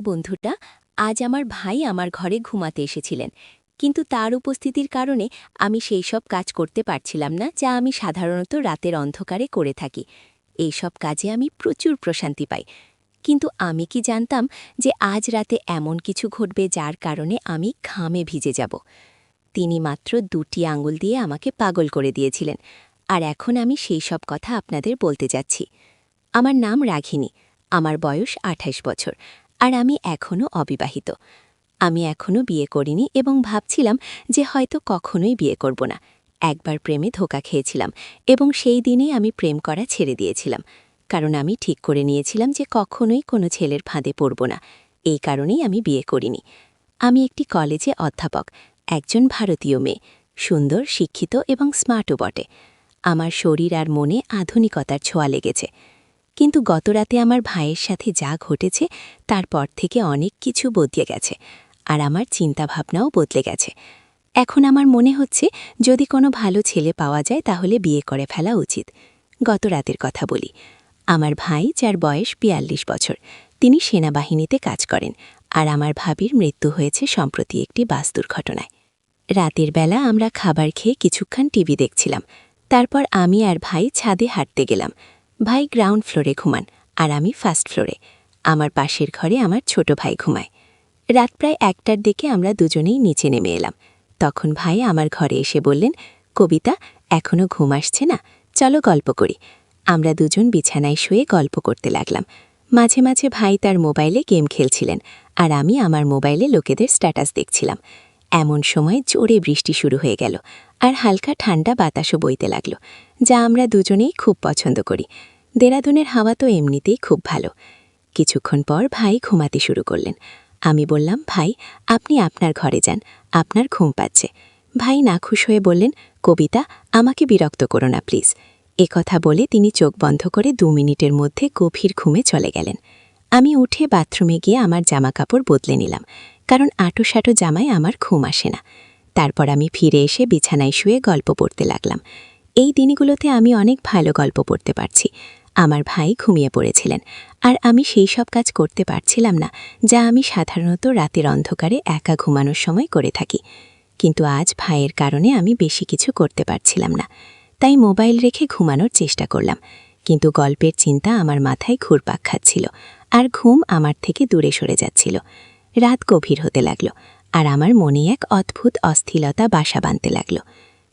বন্ধুটা আজ আমার ভাই আমার ঘরে ঘুমাতে এসেছিলেন। কিন্তু তার উপস্থিতির কারণে আমি সেই সব কাজ করতে পারছিলাম না, যা আমি সাধারণত রাতের অন্ধকারে করে থাকি। এই সব কাজে আমি প্রচুর প্রশান্তি পাই। কিন্তু আমি কি জানতাম যে আজ রাতে এমন কিছু ঘটবে যার কারণে আমি ঘামে ভিজে যাব? তিনি মাত্র দুটি আঙুল দিয়ে আমাকে পাগল করে দিয়েছিলেন। আর এখন আমি সেই সব কথা আপনাদের বলতে যাচ্ছি। আমার নাম রাঘিনী, আমার বয়স আঠাশ বছর। আর আমি এখনও অবিবাহিত। আমি এখনও বিয়ে করিনি এবং ভাবছিলাম যে হয়তো কখনোই বিয়ে করব না। একবার প্রেমে ধোকা খেয়েছিলাম এবং সেই দিনেই আমি প্রেম করা ছেড়ে দিয়েছিলাম। কারণ আমি ঠিক করে নিয়েছিলাম যে কখনোই কোনো ছেলের ফাঁদে পড়ব না। এই কারণেই আমি বিয়ে করিনি। আমি একটি কলেজে অধ্যাপক, একজন ভারতীয় মেয়ে, সুন্দর, শিক্ষিত এবং স্মার্টও বটে। আমার শরীর আর মনে আধুনিকতার ছোঁয়া লেগেছে। কিন্তু গতরাতে আমার ভাইয়ের সাথে যা ঘটেছে তারপর থেকে অনেক কিছু বদলে গেছে আর আমার চিন্তাভাবনাও বদলে গেছে। এখন আমার মনে হচ্ছে, যদি কোনো ভালো ছেলে পাওয়া যায় তাহলে বিয়ে করে ফেলা উচিত। গত রাতের কথা বলি। আমার ভাই, যার বয়স বিয়াল্লিশ বছর, তিনি সেনাবাহিনীতে কাজ করেন আর আমার ভাবির মৃত্যু হয়েছে সম্প্রতি একটি বাস দুর্ঘটনায়। রাতের বেলা আমরা খাবার খেয়ে কিছুক্ষণ টিভি দেখছিলাম। তারপর আমি আর ভাই ছাদে হাঁটতে গেলাম। ভাই গ্রাউন্ড ফ্লোরে ঘুমান, আর আমি ফার্স্ট ফ্লোরে। আমার পাশের ঘরে আমার ছোট ভাই ঘুমায়। রাত প্রায় একটার দিকে আমরা দুজনেই নিচে নেমে এলাম। তখন ভাই আমার ঘরে এসে বললেন, কবিতা এখনও ঘুম আসছে না? চলো গল্প করি। আমরা দুজন বিছানায় শুয়ে গল্প করতে লাগলাম। মাঝে মাঝে ভাই তার মোবাইলে গেম খেলছিলেন, আর আমি আমার মোবাইলে লোকেদের স্ট্যাটাস দেখছিলাম। এমন সময় জোরে বৃষ্টি শুরু হয়ে গেল আর হালকা ঠান্ডা বাতাসও বইতে লাগল, যা আমরা দুজনেই খুব পছন্দ করি। দেরাদুনের হাওয়া তো এমনিতেই খুব ভালো। কিছুক্ষণ পর ভাই ঘুমাতে শুরু করলেন। আমি বললাম, ভাই, আপনি আপনার ঘরে যান, আপনার ঘুম পাচ্ছে। ভাই নাখুশ হয়ে বললেন, কবিতা, আমাকে বিরক্ত করো না, প্লিজ। কথা বলে তিনি চোখ বন্ধ করে দু মিনিটের মধ্যে গভীর ঘুমে চলে গেলেন। আমি উঠে বাথরুমে গিয়ে আমার জামা কাপড় বদলে নিলাম। কারণ আঁটো জামায় আমার ঘুম আসে না। তারপর আমি ফিরে এসে বিছানায় শুয়ে গল্প পড়তে লাগলাম। এই দিনগুলোতে আমি অনেক ভালো গল্প পড়তে পারছি। আমার ভাই ঘুমিয়ে পড়েছিলেন। আর আমি সেই সব কাজ করতে পারছিলাম না, যা আমি সাধারণত রাতের অন্ধকারে একা ঘুমানোর সময় করে থাকি। কিন্তু আজ ভাইয়ের কারণে আমি বেশি কিছু করতে পারছিলাম না। তাই মোবাইল রেখে ঘুমানোর চেষ্টা করলাম। কিন্তু গল্পের চিন্তা আমার মাথায় ঘুরপাক খাচ্ছিল। আর ঘুম আমার থেকে দূরে সরে যাচ্ছিল। রাত গভীর হতে লাগল, আর আমার মনে এক অদ্ভুত অস্থিলতা বাসা বাঁধতে লাগল।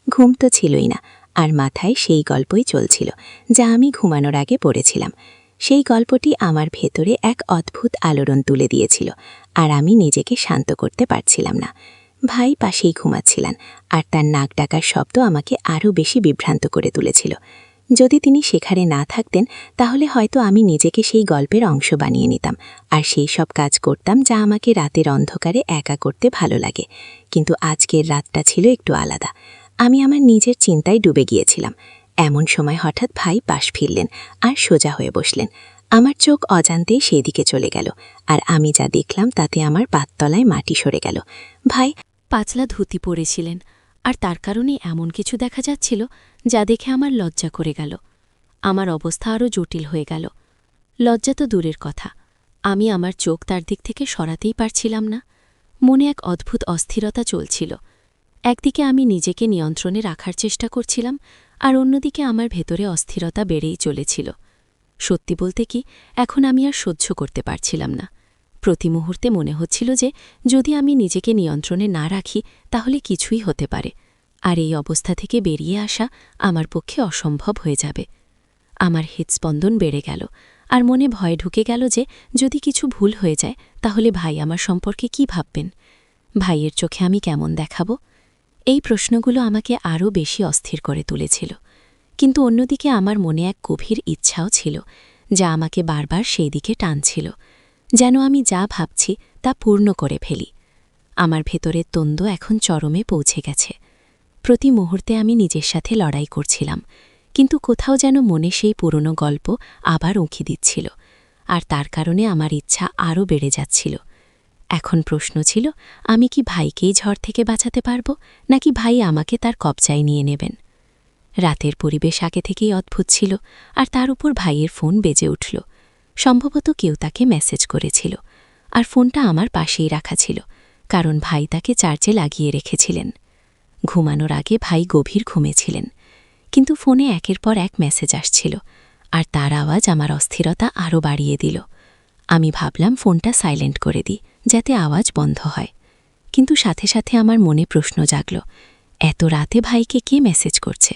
ঘুম তো ছিলই না, আর মাথায় সেই গল্পই চলছিল, যা আমি ঘুমানোর আগে পড়েছিলাম। সেই গল্পটি আমার ভেতরে এক অদ্ভুত আলোড়ন তুলে দিয়েছিল, আর আমি নিজেকে শান্ত করতে পারছিলাম না। ভাই পাশেই ঘুমাচ্ছিলেন, আর তার নাক ডাকার শব্দ আমাকে আরও বেশি বিভ্রান্ত করে তুলেছিল। যদি তিনি সেখানে না থাকতেন, তাহলে হয়তো আমি নিজেকে সেই গল্পের অংশ বানিয়ে নিতাম, আর সেই সব কাজ করতাম যা আমাকে রাতের অন্ধকারে একা করতে ভালো লাগে। কিন্তু আজকের রাতটা ছিল একটু আলাদা। আমি আমার নিজের চিন্তায় ডুবে গিয়েছিলাম। এমন সময় হঠাৎ ভাই পাশ ফিরলেন আর সোজা হয়ে বসলেন। আমার চোখ অজান্তেই সেই দিকে চলে গেল, আর আমি যা দেখলাম তাতে আমার পাততলায় মাটি সরে গেল। ভাই পাতলা ধুতি পরেছিলেন। আর তার কারণে এমন কিছু দেখা যাচ্ছিল যা দেখে আমার লজ্জা করে গেল। আমার অবস্থা আরও জটিল হয়ে গেল। লজ্জা তো দূরের কথা। আমি আমার চোখ তার দিক থেকে সরাতেই পারছিলাম না। মনে এক অদ্ভুত অস্থিরতা চলছিল। একদিকে আমি নিজেকে নিয়ন্ত্রণে রাখার চেষ্টা করছিলাম আর অন্যদিকে আমার ভেতরে অস্থিরতা বেড়েই চলেছিল। সত্যি বলতে কি, এখন আমি আর সহ্য করতে পারছিলাম না। প্রতি মুহূর্তে মনে হচ্ছিল যে, যদি আমি নিজেকে নিয়ন্ত্রণে না রাখি, তাহলে কিছুই হতে পারে। আর এই অবস্থা থেকে বেরিয়ে আসা আমার পক্ষে অসম্ভব হয়ে যাবে। আমার হৃদস্পন্দন বেড়ে গেল, আর মনে ভয় ঢুকে গেল যে, যদি কিছু ভুল হয়ে যায়, তাহলে ভাই আমার সম্পর্কে কি ভাববেন? ভাইয়ের চোখে আমি কেমন দেখাবো? এই প্রশ্নগুলো আমাকে আরও বেশি অস্থির করে তুলেছিল। কিন্তু অন্যদিকে আমার মনে এক গভীর ইচ্ছাও ছিল, যা আমাকে বারবার সেই দিকে টানছিল। যেন আমি যা ভাবছি তা পূর্ণ করে ফেলি। আমার ভেতরের তন্দ এখন চরমে পৌঁছে গেছে। প্রতি মুহূর্তে আমি নিজের সাথে লড়াই করছিলাম, কিন্তু কোথাও যেন মনে সেই পুরনো গল্প আবার উঁকি দিচ্ছিল, আর তার কারণে আমার ইচ্ছা আরও বেড়ে যাচ্ছিল। এখন প্রশ্ন ছিল, আমি কি ভাইকেই ঝড় থেকে বাঁচাতে পারব, নাকি ভাই আমাকে তার কবজায় নিয়ে নেবেন? রাতের পরিবেশ আগে থেকেই অদ্ভুত ছিল, আর তার উপর ভাইয়ের ফোন বেজে উঠল। সম্ভবত কেউ তাকে মেসেজ করেছিল, আর ফোনটা আমার পাশেই রাখা ছিল, কারণ ভাই তাকে চার্জে লাগিয়ে রেখেছিলেন। ঘুমানোর আগে ভাই গভীর ঘুমেছিলেন কিন্তু ফোনে একের পর এক মেসেজ আসছিল, আর তার আওয়াজ আমার অস্থিরতা আরও বাড়িয়ে দিল। আমি ভাবলাম ফোনটা সাইলেন্ট করে দিই, যাতে আওয়াজ বন্ধ হয়। কিন্তু সাথে সাথে আমার মনে প্রশ্ন জাগল, এত রাতে ভাইকে কে মেসেজ করছে?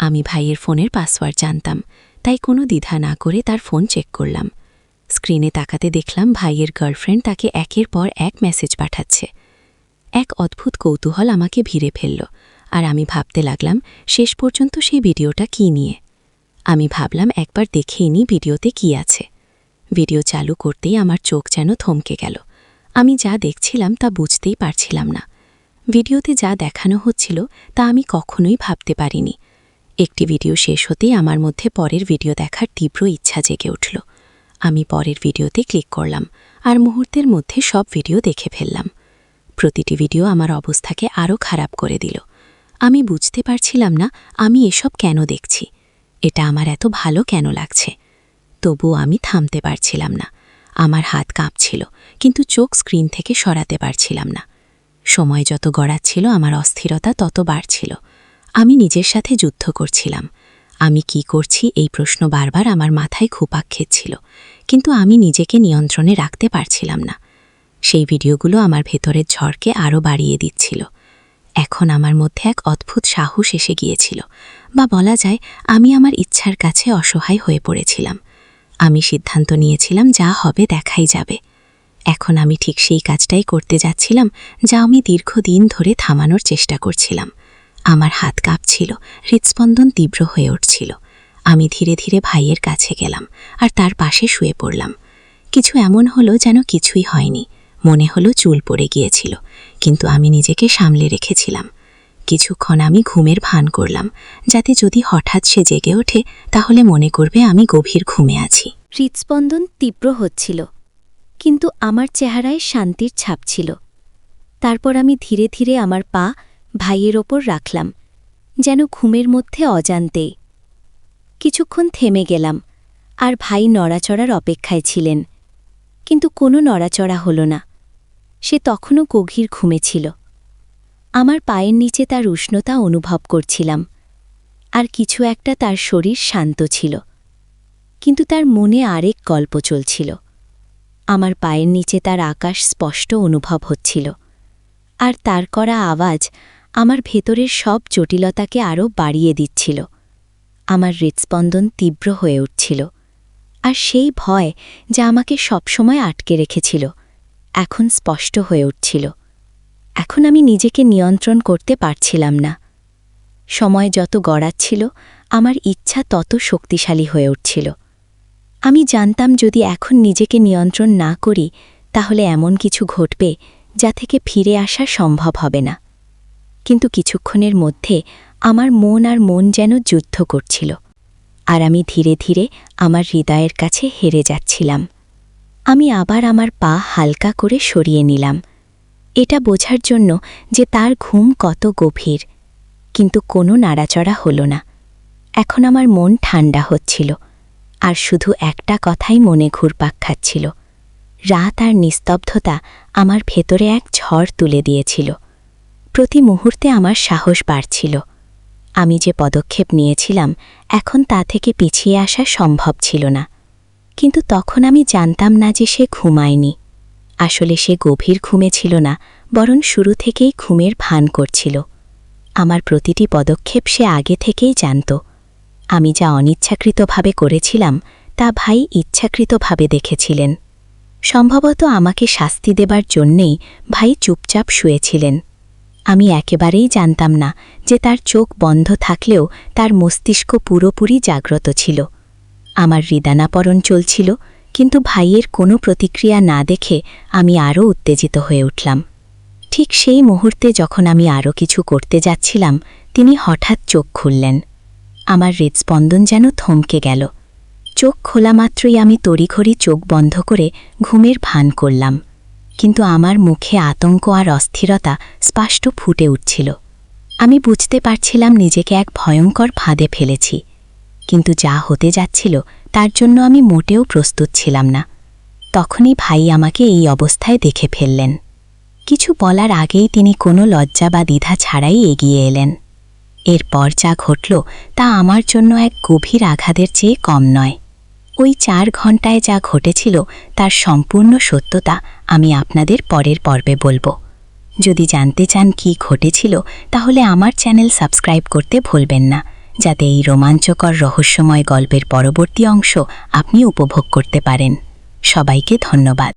আমি ভাইয়ের ফোনের পাসওয়ার্ড জানতাম তাই কোনো দ্বিধা না করে তার ফোন চেক করলাম। স্ক্রিনে তাকাতে দেখলাম ভাইয়ের গার্লফ্রেন্ড তাকে একের পর এক মেসেজ পাঠাচ্ছে। এক অদ্ভুত কৌতূহল আমাকে ভিড়ে ফেলল, আর আমি ভাবতে লাগলাম, শেষ পর্যন্ত সেই ভিডিওটা কী নিয়ে? আমি ভাবলাম, একবার দেখেই নি ভিডিওতে কি আছে। ভিডিও চালু করতেই আমার চোখ যেন থমকে গেল। আমি যা দেখছিলাম তা বুঝতেই পারছিলাম না। ভিডিওতে যা দেখানো হচ্ছিল তা আমি কখনোই ভাবতে পারিনি। একটি ভিডিও শেষ হতেই আমার মধ্যে পরের ভিডিও দেখার তীব্র ইচ্ছা জেগে উঠল। আমি পরের ভিডিওতে ক্লিক করলাম আর মুহূর্তের মধ্যে সব ভিডিও দেখে ফেললাম। প্রতিটি ভিডিও আমার অবস্থাকে আরও খারাপ করে দিল। আমি বুঝতে পারছিলাম না আমি এসব কেন দেখছি। এটা আমার এত ভালো কেন লাগছে? তবু আমি থামতে পারছিলাম না। আমার হাত কাঁপছিল, কিন্তু চোখ স্ক্রিন থেকে সরাতে পারছিলাম না। সময় যত গড়াচ্ছিল, আমার অস্থিরতা তত বাড়ছিল। আমি নিজের সাথে যুদ্ধ করছিলাম। আমি কি করছি এই প্রশ্ন বারবার আমার মাথায় খুপাক খেচ্ছিল কিন্তু আমি নিজেকে নিয়ন্ত্রণে রাখতে পারছিলাম না। সেই ভিডিওগুলো আমার ভেতরের ঝড়কে আরও বাড়িয়ে দিচ্ছিল। এখন আমার মধ্যে এক অদ্ভুত সাহস এসে গিয়েছিল, বা বলা যায় আমি আমার ইচ্ছার কাছে অসহায় হয়ে পড়েছিলাম। আমি সিদ্ধান্ত নিয়েছিলাম যা হবে দেখাই যাবে। এখন আমি ঠিক সেই কাজটাই করতে যাচ্ছিলাম, যা আমি দীর্ঘদিন ধরে থামানোর চেষ্টা করছিলাম। আমার হাত কাঁপছিল, হৃৎস্পন্দন তীব্র হয়ে উঠছিল। আমি ধীরে ধীরে ভাইয়ের কাছে গেলাম আর তার পাশে শুয়ে পড়লাম। কিছু এমন হলো যেন কিছুই হয়নি, মনে হলো চুল পড়ে গিয়েছিল, কিন্তু আমি নিজেকে সামলে রেখেছিলাম। কিছুক্ষণ আমি ঘুমের ভান করলাম, যাতে যদি হঠাৎ সে জেগে ওঠে, তাহলে মনে করবে আমি গভীর ঘুমে আছি। হৃৎস্পন্দন তীব্র হচ্ছিল, কিন্তু আমার চেহারায় শান্তির ছাপ ছিল। তারপর আমি ধীরে ধীরে আমার পা ভাইয়ের ওপর রাখলাম, যেন ঘুমের মধ্যে অজান্তেই কিছুক্ষণ থেমে গেলাম, আর ভাই নড়াচড়ার অপেক্ষায় ছিলেন। কিন্তু কোনো নড়াচড়া হল না, সে তখনও গভীর ঘুমেছিল আমার পায়ের নিচে তার উষ্ণতা অনুভব করছিলাম, আর কিছু একটা তার শরীর শান্ত ছিল। কিন্তু তার মনে আরেক গল্প চলছিল। আমার পায়ের নিচে তার আকাশ স্পষ্ট অনুভব হচ্ছিল, আর তার করা আওয়াজ আমার ভেতরের সব জটিলতাকে আরও বাড়িয়ে দিচ্ছিল। আমার হৃৎস্পন্দন তীব্র হয়ে উঠছিল। আর সেই ভয় যা আমাকে সবসময় আটকে রেখেছিল, এখন স্পষ্ট হয়ে উঠছিল। এখন আমি নিজেকে নিয়ন্ত্রণ করতে পারছিলাম না। সময় যত গড়াচ্ছিল, আমার ইচ্ছা তত শক্তিশালী হয়ে উঠছিল। আমি জানতাম যদি এখন নিজেকে নিয়ন্ত্রণ না করি, তাহলে এমন কিছু ঘটবে যা থেকে ফিরে আসা সম্ভব হবে না। কিন্তু কিছুক্ষণের মধ্যে আমার মন আর মন যেন যুদ্ধ করছিল, আর আমি ধীরে ধীরে আমার হৃদয়ের কাছে হেরে যাচ্ছিলাম। আমি আবার আমার পা হালকা করে সরিয়ে নিলাম। এটা বোঝার জন্য যে তার ঘুম কত গভীর, কিন্তু কোনো নাড়াচড়া হল না। এখন আমার মন ঠান্ডা হচ্ছিল, আর শুধু একটা কথাই মনে ঘুরপাক খাচ্ছিল। রাত আর নিস্তব্ধতা আমার ভেতরে এক ঝড় তুলে দিয়েছিল। প্রতি মুহূর্তে আমার সাহস বাড়ছিল। আমি যে পদক্ষেপ নিয়েছিলাম, এখন তা থেকে পিছিয়ে আসা সম্ভব ছিল না। কিন্তু তখন আমি জানতাম না যে সে ঘুমায়নি। আসলে সে গভীর ঘুমে ছিল না, বরং শুরু থেকেই ঘুমের ভান করছিল। আমার প্রতিটি পদক্ষেপ সে আগে থেকেই জানত। আমি যা অনিচ্ছাকৃতভাবে করেছিলাম, তা ভাই ইচ্ছাকৃতভাবে দেখেছিলেন। সম্ভবত আমাকে শাস্তি দেবার জন্যেই ভাই চুপচাপ শুয়েছিলেন। আমি একেবারেই জানতাম না যে তার চোখ বন্ধ থাকলেও তার মস্তিষ্ক পুরোপুরি জাগ্রত ছিল। আমার হৃদানাপরণ চলছিল, কিন্তু ভাইয়ের কোনো প্রতিক্রিয়া না দেখে আমি আরও উত্তেজিত হয়ে উঠলাম। ঠিক সেই মুহূর্তে যখন আমি আরও কিছু করতে যাচ্ছিলাম, তিনি হঠাৎ চোখ খুললেন। আমার হৃদস্পন্দন যেন থমকে গেল। চোখ খোলা মাত্রই আমি তড়িঘড়ি চোখ বন্ধ করে ঘুমের ভান করলাম। কিন্তু আমার মুখে আতঙ্ক আর অস্থিরতা স্পষ্ট ফুটে উঠছিল। আমি বুঝতে পারছিলাম নিজেকে এক ভয়ঙ্কর ফাঁদে ফেলেছি। কিন্তু যা হতে যাচ্ছিল, তার জন্য আমি মোটেও প্রস্তুত ছিলাম না। তখনই ভাই আমাকে এই অবস্থায় দেখে ফেললেন। কিছু বলার আগেই তিনি কোনো লজ্জা বা দ্বিধা ছাড়াই এগিয়ে এলেন। এরপর যা ঘটল, তা আমার জন্য এক গভীর আঘাতের চেয়ে কম নয়। ওই চার ঘন্টায় যা ঘটেছিল তার সম্পূর্ণ সত্যতা আমি আপনাদের পরের পর্বে বলব। যদি জানতে চান কি ঘটেছিল, তাহলে আমার চ্যানেল সাবস্ক্রাইব করতে ভুলবেন না, যাতে এই রোমাঞ্চকর রহস্যময় গল্পের পরবর্তী অংশ আপনি উপভোগ করতে পারেন। সবাইকে ধন্যবাদ।